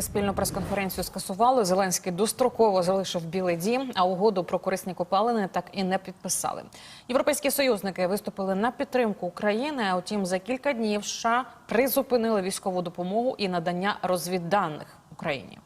Спільну прес-конференцію скасували. Зеленський достроково залишив Білий Дім, а угоду про корисні копалини так і не підписали. Європейські союзники виступили на підтримку України. Утім, за кілька днів США призупинили військову допомогу і надання розвідданих Україні.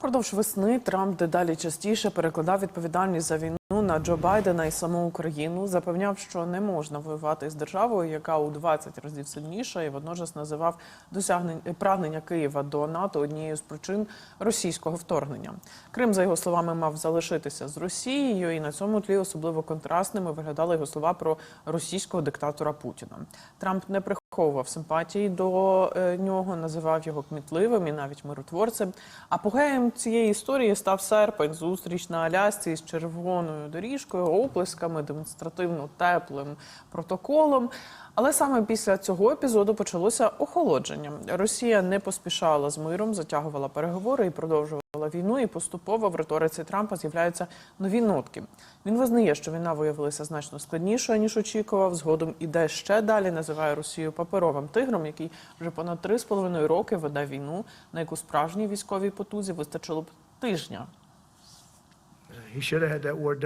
Впродовж весни Трамп дедалі частіше перекладав відповідальність за війну на Джо Байдена і саму Україну. Запевняв, що не можна воювати з державою, яка у 20 разів сильніша, і водночас називав досягнення прагнення Києва до НАТО однією з причин російського вторгнення. Крим, за його словами, мав залишитися з Росією, і на цьому тлі особливо контрастними виглядали його слова про російського диктатора Путіна. Трамп не приховував симпатії до е, нього, називав його кмітливим і навіть миротворцем. Апогеєм цієї історії став серпень, зустріч на Алясці з червоною доріжкою, оплесками, демонстративно теплим протоколом. Але саме після цього епізоду почалося охолодження. Росія не поспішала з миром, затягувала переговори і продовжувала війну. І поступово в риториці Трампа з'являються нові нотки. Він визнає, що війна виявилася значно складнішою ніж очікував. Згодом іде ще далі. Називає Росію паперовим тигром, який вже понад три з половиною роки веде війну, на яку справжній військовій потузі вистачило б тижня.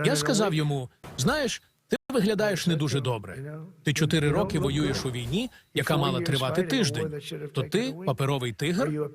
Я сказав йому: знаєш, ти виглядаєш не дуже добре. Ти чотири роки воюєш у війні, яка мала тривати тиждень. То ти паперовий тигр?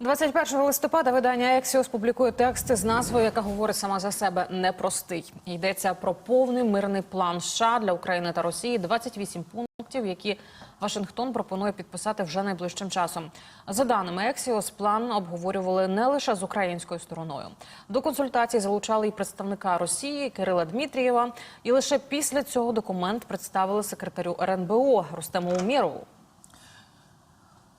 21 листопада видання Ексіос публікує тексти з назвою, яка говорить сама за себе непростий. Йдеться про повний мирний план США для України та Росії. 28 пунктів, які Вашингтон пропонує підписати вже найближчим часом. За даними Ексіос, план обговорювали не лише з українською стороною. До консультацій залучали і представника Росії Кирила Дмитрієва. І лише після цього документ представили секретарю РНБО Рустему Умєрову.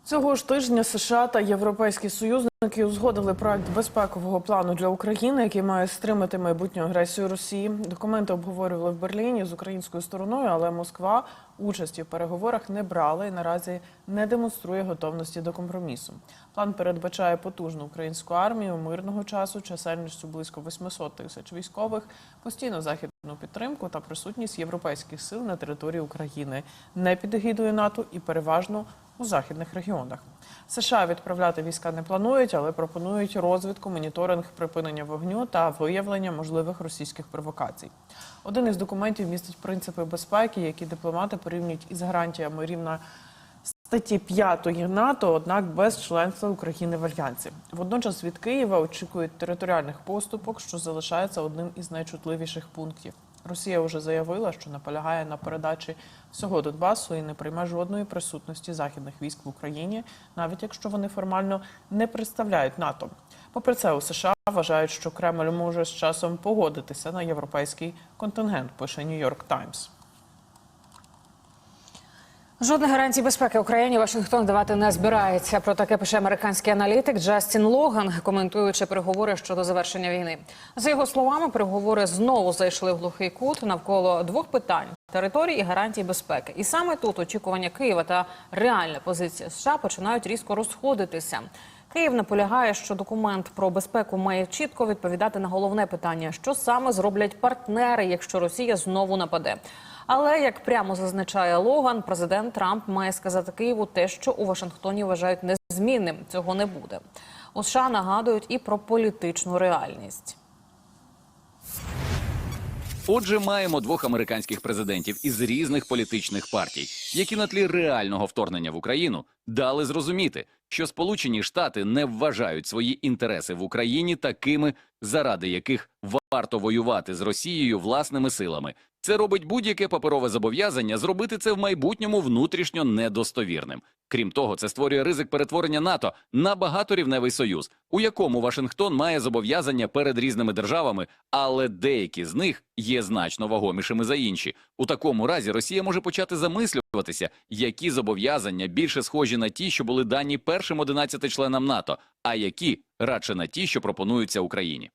Цього ж тижня США та європейські союзники узгодили проект безпекового плану для України, який має стримати майбутню агресію Росії. Документи обговорювали в Берліні з українською стороною, але Москва участі в переговорах не брала і наразі не демонструє готовності до компромісу. План передбачає потужну українську армію мирного часу, чисельністю близько 800 тисяч військових, постійну західну підтримку та присутність європейських сил на території України, не під егідою НАТО і переважно у західних регіонах. США відправляти війська не планують, але пропонують розвідку, моніторинг припинення вогню та виявлення можливих російських провокацій. Один із документів містить принципи безпеки, які дипломати порівнюють із гарантіями рівна статті 5 НАТО, однак без членства України в альянсі. Водночас від Києва очікують територіальних поступок, що залишається одним із найчутливіших пунктів. Росія вже заявила, що наполягає на передачі всього Донбасу і не прийме жодної присутності західних військ в Україні, навіть якщо вони формально не представляють НАТО. Попри це, у США вважають, що Кремль може з часом погодитися на європейський контингент. Пише Нью-Йорк Таймс. Жодних гарантій безпеки Україні Вашингтон давати не збирається. Про таке пише американський аналітик Джастін Логан, коментуючи переговори щодо завершення війни. За його словами, переговори знову зайшли в глухий кут навколо двох питань: території і гарантій безпеки. І саме тут очікування Києва та реальна позиція США починають різко розходитися. Київ наполягає, що документ про безпеку має чітко відповідати на головне питання: що саме зроблять партнери, якщо Росія знову нападе. Але як прямо зазначає Логан, президент Трамп має сказати Києву те, що у Вашингтоні вважають незмінним. Цього не буде. У США нагадують і про політичну реальність. Отже, маємо двох американських президентів із різних політичних партій, які на тлі реального вторгнення в Україну дали зрозуміти, що Сполучені Штати не вважають свої інтереси в Україні такими, заради яких варто воювати з Росією власними силами. Це робить будь-яке паперове зобов'язання зробити це в майбутньому внутрішньо недостовірним. Крім того, це створює ризик перетворення НАТО на багаторівневий союз, у якому Вашингтон має зобов'язання перед різними державами, але деякі з них є значно вагомішими за інші. У такому разі Росія може почати замислюватися, які зобов'язання більше схожі на ті, що були дані першим 11 членам НАТО, а які радше на ті, що пропонуються Україні.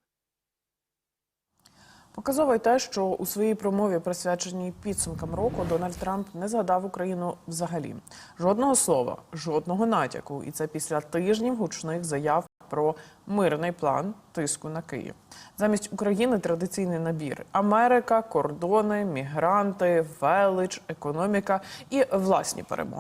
Показово й те, що у своїй промові, присвяченій підсумкам року, Дональд Трамп не згадав Україну взагалі. Жодного слова, жодного натяку. І це після тижнів гучних заяв про мирний план тиску на Київ. Замість України традиційний набір: Америка, кордони, мігранти, велич, економіка і власні перемоги.